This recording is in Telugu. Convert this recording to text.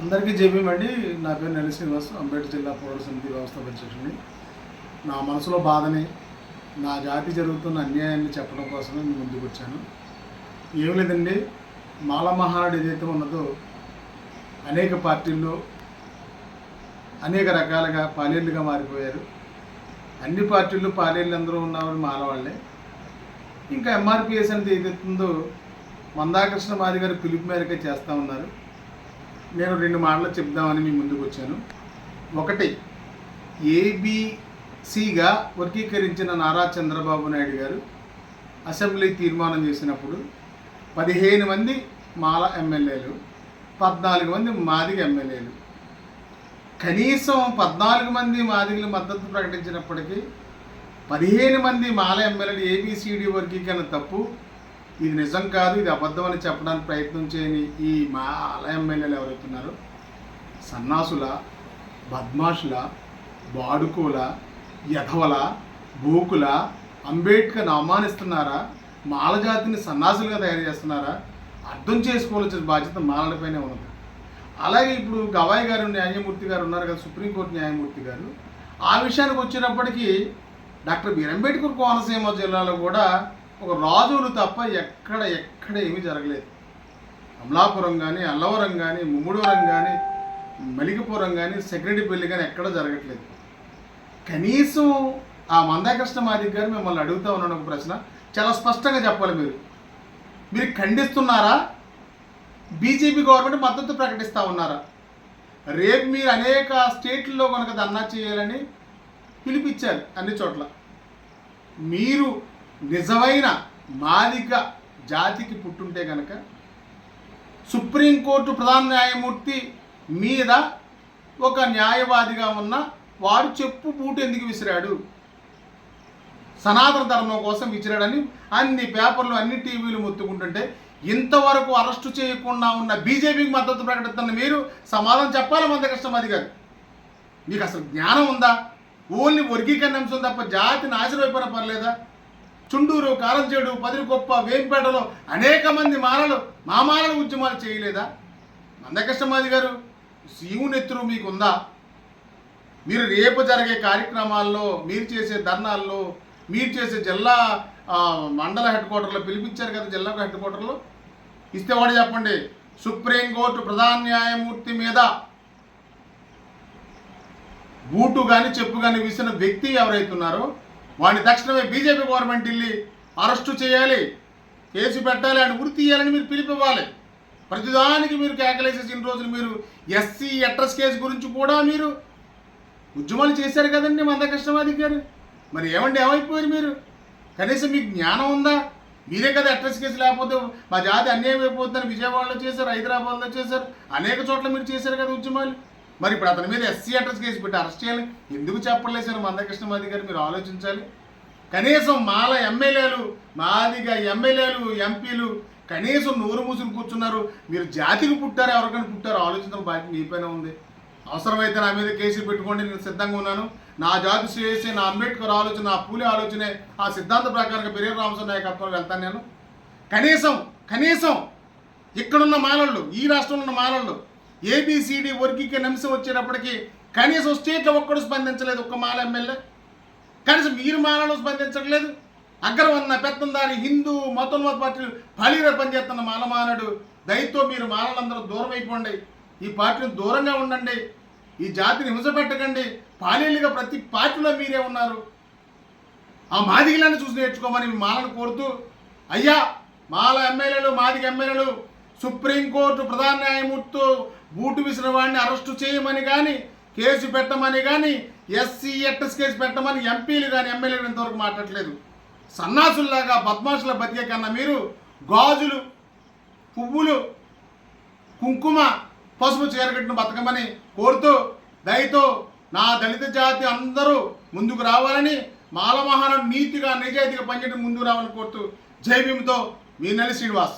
అందరికీ జేబీ నా పేరు నెల్లి శ్రీనివాస్ అంబేద్కర్ జిల్లా పౌర సమితి వ్యవస్థ నా మనసులో బాధని నా జాతి జరుగుతున్న అన్యాయాన్ని చెప్పడం కోసమే నేను ముందుకు వచ్చాను. ఏం లేదండి మాల మహానాడు ఏదైతే ఉన్నదో అనేక పార్టీల్లో అనేక రకాలుగా పాలేళ్ళుగా మారిపోయారు. అన్ని పార్టీలు పాలేళ్ళు అందరూ ఉన్నవారు మాలవాళ్ళే ఇంకా ఎంఆర్పిఎస్ అనేది ఏదైతుందో మందాకృష్ణ మాది గారు పిలుపు మేరకే చేస్తూ ఉన్నారు. నేను రెండు మాటలు చెప్దామని మీ ముందుకు వచ్చాను. ఒకటి ఏబిసిగా వర్గీకరించిన నారా చంద్రబాబు నాయుడు గారు అసెంబ్లీ తీర్మానం చేసినప్పుడు పదిహేను మంది మాల ఎమ్మెల్యేలు పద్నాలుగు మంది మాదిగ ఎమ్మెల్యేలు. కనీసం పద్నాలుగు మంది మాదిగలు మద్దతు ప్రకటించినప్పటికీ పదిహేను మంది మాల ఎమ్మెల్యేలు ఏబిసిడి వర్గీకరణ తప్పు ఇది నిజం కాదు ఇది అబద్ధం అని చెప్పడానికి ప్రయత్నం చేయని ఈ మాల ఎమ్మెల్యేలు ఎవరైతున్నారో? సన్నాసుల బద్మాషుల బాడుకోల యధవల బూకుల అంబేద్కర్ని అవమానిస్తున్నారా మాల జాతిని సన్నాసులుగా తయారు చేస్తున్నారా? అర్థం చేసుకోవాల్సిన బాధ్యత మాలడిపైనే ఉన్నది. అలాగే ఇప్పుడు గవాయి గారు న్యాయమూర్తి గారు ఉన్నారు కదా సుప్రీంకోర్టు న్యాయమూర్తి గారు. ఆ విషయానికి వచ్చినప్పటికీ డాక్టర్ బీర్ అంబేద్కర్ కోనసీమ జిల్లాలో కూడా ఒక రాజులు తప్ప ఎక్కడ ఎక్కడ ఏమీ జరగలేదు. అమలాపురం కానీ అల్లవరం కానీ ముమ్మడివరం కానీ మలికిపురం కానీ సెక్రటరీపల్లి కానీ ఎక్కడ జరగట్లేదు. కనీసం ఆ మందాకృష్ణ మాదిక్ గారు మిమ్మల్ని అడుగుతా ఉన్నాను ఒక ప్రశ్న. చాలా స్పష్టంగా చెప్పాలి మీరు. మీరు ఖండిస్తున్నారా? బీజేపీ గవర్నమెంట్ మద్దతు ప్రకటిస్తూ ఉన్నారా? రేపు మీరు అనేక స్టేట్లలో కనుక ధర్నా చేయాలని పిలిపించారు అన్ని చోట్ల. మీరు నిజమైన మాదిగ జాతికి పుట్టుంటే కనుక సుప్రీంకోర్టు ప్రధాన న్యాయమూర్తి మీద ఒక న్యాయవాదిగా ఉన్న వాడు చెప్పు బూటు ఎందుకు విసిరాడు? సనాతన ధర్మం కోసం విసిరాడని అన్ని పేపర్లు అన్ని టీవీలు మొత్తుకుంటుంటే ఇంతవరకు అరెస్టు చేయకుండా ఉన్న బీజేపీకి మద్దతు ప్రకటిస్తున్న మీరు సమాధానం చెప్పాలి మందకృష్ణమాది గారు? మీకు అసలు జ్ఞానం ఉందా? ఓన్లీ వర్గీకరణ అంశం తప్ప జాతి నాశనం అయిపోయినా పర్లేదా? చుండూరు కారంచేడు పదిరికొప్ప వేంపేటలో అనేక మంది మాలలు మామాలల ఉద్యమాలు చేయలేదా? మందకృష్ణమాది గారు శివునెత్తురు మీకు ఉందా మీరు రేపు జరిగే కార్యక్రమాల్లో మీరు చేసే ధర్నాల్లో మీరు చేసే జిల్లా మండల హెడ్ క్వార్టర్లో పిలిపించారు కదా జిల్లా హెడ్ క్వార్టర్లో? ఇస్తే వాడు చెప్పండి సుప్రీంకోర్టు ప్రధాన న్యాయమూర్తి మీద బూటు కానీ చెప్పు కానీ విసిన వ్యక్తి ఎవరైతున్నారో? వాడిని తక్షణమే బీజేపీ గవర్నమెంట్ వెళ్ళి అరెస్టు చేయాలి కేసు పెట్టాలి అని ఉరి తీయాలని మీరు పిలిపివ్వాలి. ప్రతిదానికి మీరు కేకలేసేసి ఇన్ని రోజులు మీరు ఎస్సీ అడ్రస్ కేసు గురించి కూడా మీరు ఉద్యమాలు చేశారు కదండి మందకృష్ణవాది గారు. మరి ఏమండి ఏమైపోయారు మీరు? కనీసం మీకు జ్ఞానం ఉందా? మీరే కదా అడ్రస్ కేసు లేకపోతే మా జాతి అన్యాయం అయిపోతుందని విజయవాడలో చేశారు హైదరాబాద్లో చేశారు అనేక చోట్ల మీరు చేశారు కదా ఉద్యమాలు. మరి ఇప్పుడు అతని మీద ఎస్సీ అడ్రస్ కేసు పెట్టి అరెస్ట్ చేయాలి. ఎందుకు మందకృష్ణ మందకృష్ణమాది గారు? మీరు ఆలోచించాలి. కనీసం మాల ఎమ్మెల్యేలు మాదిగా ఎమ్మెల్యేలు ఎంపీలు కనీసం నోరు మూసులు కూర్చున్నారు. మీరు జాతికి పుట్టారు ఎవరికైనా పుట్టారు ఆలోచించడం బాధ్యత మీపైన ఉంది. అవసరమైతే నా మీద కేసులు పెట్టుకోండి నేను సిద్ధంగా ఉన్నాను. నా జాతి శ్రేయస్సే నా అంబేద్కర్ ఆలోచన నా పూలే ఆలోచనే ఆ సిద్ధాంత ప్రకారంగా పెరియ రామస్వామి నాయకత్వంలో వెళ్తాను నేను. కనీసం కనీసం ఇక్కడున్న మాలళ్ళు ఈ రాష్ట్రంలో ఉన్న మాలళ్ళు ఏబిసిడి వర్గీకరణ అంశం వచ్చేటప్పటికీ కనీసం స్టేట్లో ఒక్కడు స్పందించలేదు ఒక్క మాల ఎమ్మెల్యే. కనీసం మీరు మాలను స్పందించట్లేదు. అగ్రవన్న పెత్తందారి హిందూ మతోన్మత పార్టీలు పలిగా పనిచేస్తున్న మాలమానడు దయతో మీరు మాలలందరూ దూరం అయిపోండి. ఈ పార్టీని దూరంగా ఉండండి. ఈ జాతిని హింస పెట్టకండి పాలేళ్ళుగా ప్రతి పార్టీలో మీరే ఉన్నారు. ఆ మాదిగలను చూసి నేర్చుకోమని మాలను కోరుతూ అయ్యా మాల ఎమ్మెల్యేలు మాదిగ ఎమ్మెల్యేలు సుప్రీంకోర్టు ప్రధాన న్యాయమూర్తితో బూటు విసిన వాడిని అరెస్టు చేయమని కానీ కేసు పెట్టమని కానీ ఎస్సీ ఎట్ఎస్ కేసు పెట్టమని ఎంపీలు కానీ ఎమ్మెల్యేలు ఇంతవరకు మాట్లాడలేదు సన్నాసుల్లాగా బద్మాషుల బతికే కన్నా మీరు గాజులు పువ్వులు కుంకుమ పసుపు చీరగట్టిన బతకమని కోరుతూ దయతో నా దళిత జాతి అందరూ ముందుకు రావాలని మాలమహారం నీతిగా నిజాయితీగా పనిచేయడం ముందుకు రావాలని కోరుతూ జై భీమ్తో మీ నెల శ్రీనివాస్.